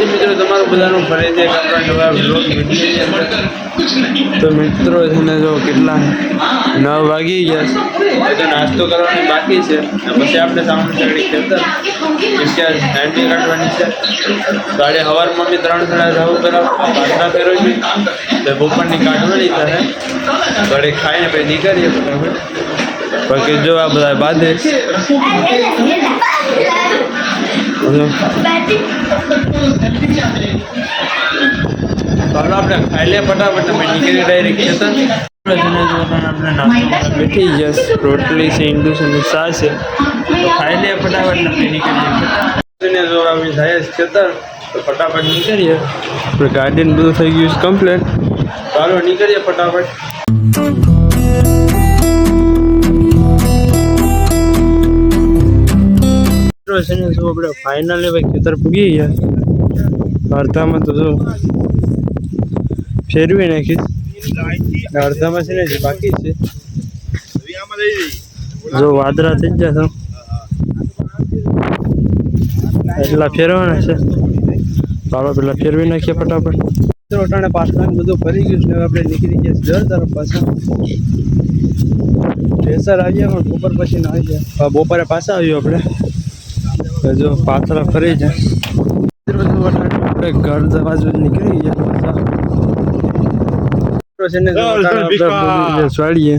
મિત્રો તમારું બધાનું વિડીયોની અંદર તો મિત્રો છે ને જો કેટલા નવ વાગી ગયા છે. એ તો નાસ્તો કરવાની બાકી છે. પછી આપણે સામાન ચડી ખેતર અત્યારે નાઇન્ટી કાઢવાની છે. ગાડી સવારમાં બી ત્રણ સાડા જવું પેલા પાછા ફેરો છે. તો બપોરની કાઢવાની થાય ગાડી ખાઈને પછી નીકળીએ બાકી જો આ બધા બાંધે ચાલો આપણે ખાઈ લે ફટાફટ તમે નીકળી ડાયરેક્ટ ખેતર બેઠી જશ રોટલી છે ઈંડું છે ને સા છે તો ખાઈ ફટાફટ ને પછી નીકળીએ. ખેતર ને જો અમે જાય ખેતર તો ફટાફટ નીકળીએ આપણે ગાર્ડન બધું થઈ ગયું છે કમ્પ્લેટ ચાલો નીકળીએ ફટાફટ છે ને શું આપણે ફાઇનલી ભાઈ ખેતર પૂગી ગયા. અડધામાં તો જો ફેરવી નાખીશ અડધામાં છે ને બાકી છે. જો વાદળા થઈ તો. એટલા ફેરવાના છે. ચાલો પેલા ફેરવી નાખીએ ફટાફટ. મિત્રો પાછળ બધું ફરી ગયું છે. આપણે નીકળી ગયા છીએ તરફ પાછા. પ્રેશર આવી ગયા પણ બપોર પછી ના આવી ગયા. બપોરે પાછા આવ્યું આપણે. તો જો પાત્ર ફરી જાય. જો આપણે ઘર બાજુ નીકળી ગયા સ્વાડીએ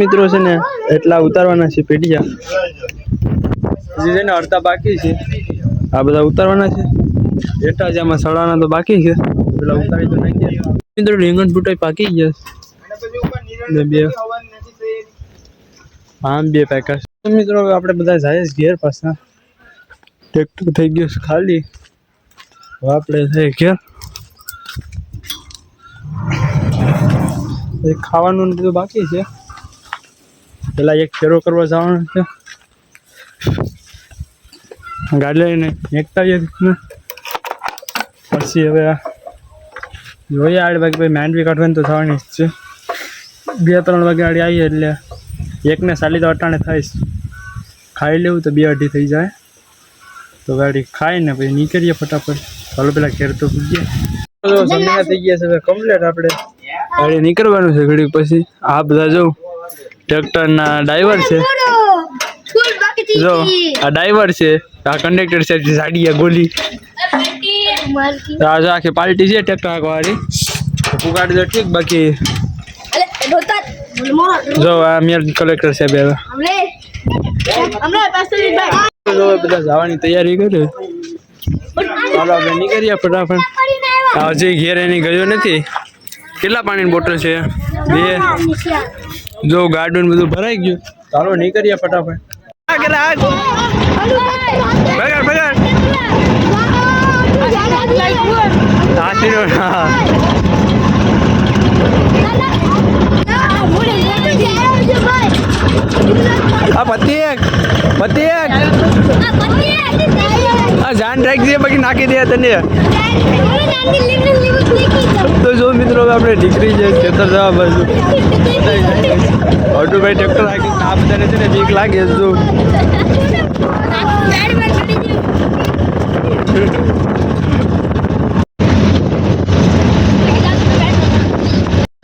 મિત્રો છે ને જો છે એટલા ઉતારવાના છે પેઢિયા. હજી છે ને અડધા બાકી છે. આ બધા ઉતારવાના છે. એટલા જ આમાં સડાના તો બાકી છે. પેલા ઉતારી તો નાખીએ મિત્રો રીંગણ બુટાઈ પાકી ગયા બે આમ બે પેકા તો મિત્રો હવે આપણે બધા જાય છે ઘેર પાછા ટ્રેક્ટર થઈ ગયું છે ખાલી હવે આપણે જઈએ ઘેર ખાવાનું બધું બાકી છે પેલા એક ફેરો કરવા જવાનું છે ગાડી લઈને એકતા જ પછી હવે જોઈએ આઠ વાગે ભાઈ માંડવી કાઢવાની તો થવાની જ છે. બે ત્રણ વાગે આડી આવીએ એટલે એકને સાલી તો અટાણે થાય ખાઈ લેવું તો બે અઢી થઈ જાય. તો ગાડી ખાઈને પછી નીકળીએ ફટાફટ. ચાલો પેલા ઘેર તો પૂજીએ થઈ ગયા છે કમ્પ્લેટ આપણે. ગાડી નીકળવાનું છે ઘડી પછી. આ બધા જો ટ્રેક્ટરના ડ્રાઈવર છે. જો આ ડ્રાઈવર છે. આ કંડક્ટર છે સાડીયા ગોલી. આ જો આખી પાર્ટી છે ટ્રેક્ટર વાળી પુગાડી દો ઠીક બાકી જો આ મેર કલેક્ટર સાહેબ હવે. જો બધા જવાની તૈયારી કરે. ચાલો આપણે નીકળીએ ફટાફટ. હજી ઘેર એની ગયો નથી. કેટલા પાણીની બોટલ છે? બે. જો ગાર્ડન બધું ભરાઈ ગયું. ચાલો નીકળીએ ફટાફટ. આશીર્વાદ હા આ પતિએક પતિએક આ જાન રાખજે બાકી નાખી દે તને. તો જો મિત્રો આપણે નીકળી જાય ખેતર જવા બાજુ. ઓટોભાઈ ટ્રેક્ટર રાખી, આ બધાને છે ને બીક લાગે જો.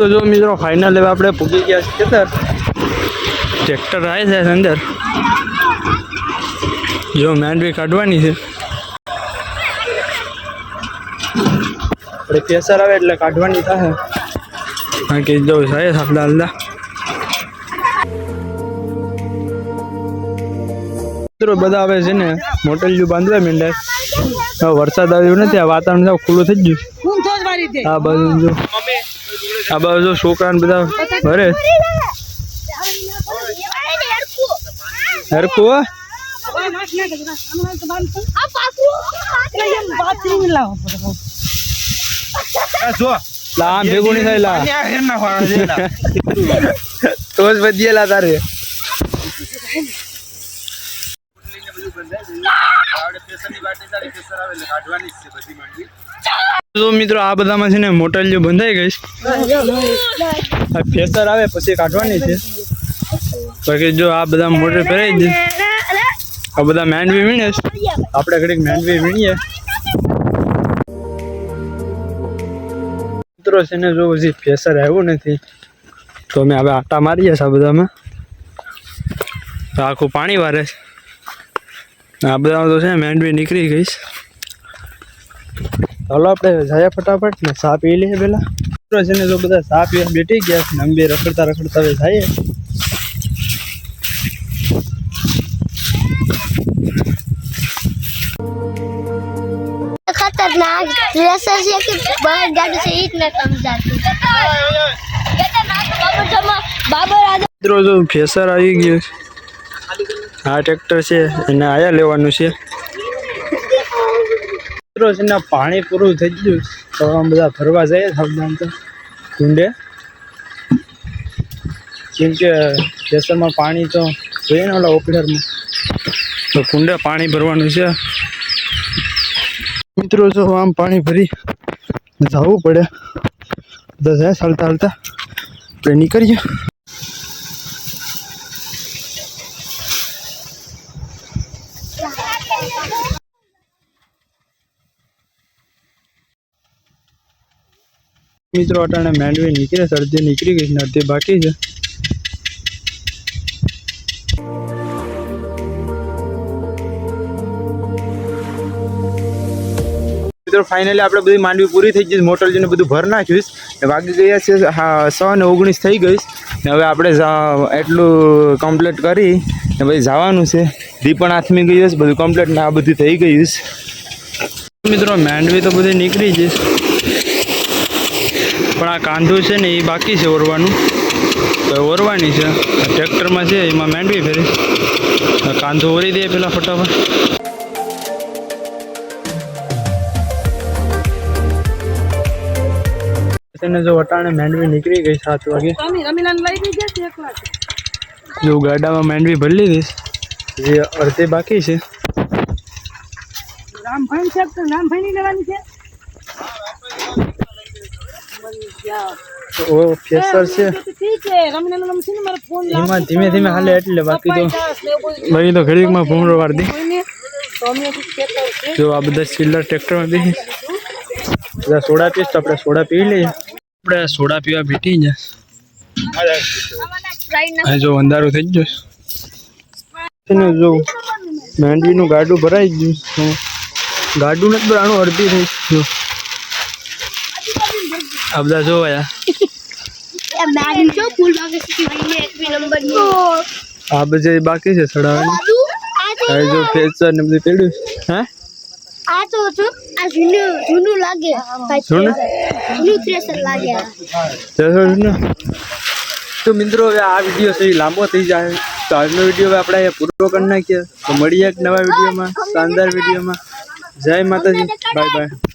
તો જો મિત્રો ફાઇનલ હવે આપણે પૂગી ગયા છે ખેતર ટ્રેક્ટર આવે છે અંદર. જો માંડવી કાઢવાની છે. આપણે પ્રેશર આવે એટલે કાઢવાની થાય. બાકી જો સાહેબ આપણા અલ્લા મિત્રો બધા આવે છે ને મોટેલિયું બાંધવા માંડ્યા વરસાદ આવ્યો નથી આ વાતાવરણ ખુલ્લું થઈ ગયું આ બધું જો આ બાજુ જો છોકરા ને બધા ભરે હરખું? લા ભેગું નહીં થાય લા તો જ વધીએલા તારે તો મિત્રો આ બધામાં છે ને મોટર જો બંધાઈ ગઈ આ ફેસર આવે, પછી કાઢવાની છે. બાકી જો આ બધા મોટર ફેરાઈ દે આ બધા મેંડવી વીણે આપણે ઘડીક મેન્ડવી વીણીએ. મિત્રો છે ને જો હજી ફેસર આવ્યું નથી, તો અમે હવે આટા મારીએ છીએ આ બધામાં. આખું પાણી વારે આ બધામાં તો છે માંડવી નીકળી ગઈ હાલો આપણે જાય ફટાફટ ને ચા પી લઈએ પેલા મિત્રો છે ને જો બધા ચા પીવા બેઠી ગયા ને રખડતા રખડતા હવે મિત્રો ફેસર આવી ગયો આ ટ્રેક્ટર છે એને આયા લેવાનું છે. મિત્રો, છે પાણી પૂરું થઈ ગયું તો આમ બધા ફરવા જઈએ સાવધાન તો. કુંડે કેમ કે ફેસરમાં પાણી તો જોઈએ ને ઓલા ઓપડરમાં તો કુંડે પાણી ભરવાનું છે. મિત્રો, જો આમ પાણી ભરી જવું પડે. બધા જાય ચાલતા ચાલતા. આપણે નીકળીએ. મિત્રો, અટાણે માંડવી નીકળે છે નીકળી ગઈ છે અડધી બાકી છે. મિત્રો ફાઇનલી આપણે બધી માંડવી પૂરી થઈ ગઈ મોટર જઈને બધું ભર નાખ્યું. ને વાગી ગયા છે, હા સો ને ઓગણીસ થઈ ગઈ ને હવે આપણે એટલું કમ્પ્લીટ કરી, ને પછી જવાનું છે. દી પણ આથમી ગયું છે બધું કમ્પ્લીટ ને આ બધું થઈ ગયું છે. મિત્રો, માંડવી તો બધી નીકળી જઈશ પણ આ કાંધું છે ને એ બાકી છે ઓરવાનું. તો ઓરવાની છે. ટ્રેક્ટરમાં છે એમાં માંડવી ફેરી. કાંધું ઓરી દે પેલા ફટાફટ. તેને જો વટાણે માંડવી નીકળી ગઈ સાત વાગે. જો ગાડામાં માંડવી ભરી લીધી. જે અડધી બાકી છે? ઓ ફેસર છે. એમાં ધીમે ધીમે હાલે એટલે બાકી તો બાકી તો ઘડીકમાં ભૂમરો વાર દે. જો આ બધા સિલ્લર ટ્રેક્ટરમાં બેસી બધા સોડા પીશ તો આપણે સોડા પી લઈએ. આપણે સોડા પીવા બેઠી હા જો અંધારું થઈ ગયું ને જો માંડવીનું ગાડું ભરાઈ ગયું. ગાડું નથી ભરાણું અડધી થઈ જો अब दस हो। गया अब जो बाकी से सड़ा है। आज जो फेस सर ने पेड़ है आज तो जो आज नु नु लागे। सुन नु थ्रेसर लागे। चलो सुन तो मित्रों वे आ वीडियो से लंबा થઈ જાય તો આજનો વિડિયો વે આપણે પૂરો કરી નાખ્યો તો મળીએ એક નવા વિડિયોમાં શાનદાર વિડિયોમાં જય માતાજી. Bye bye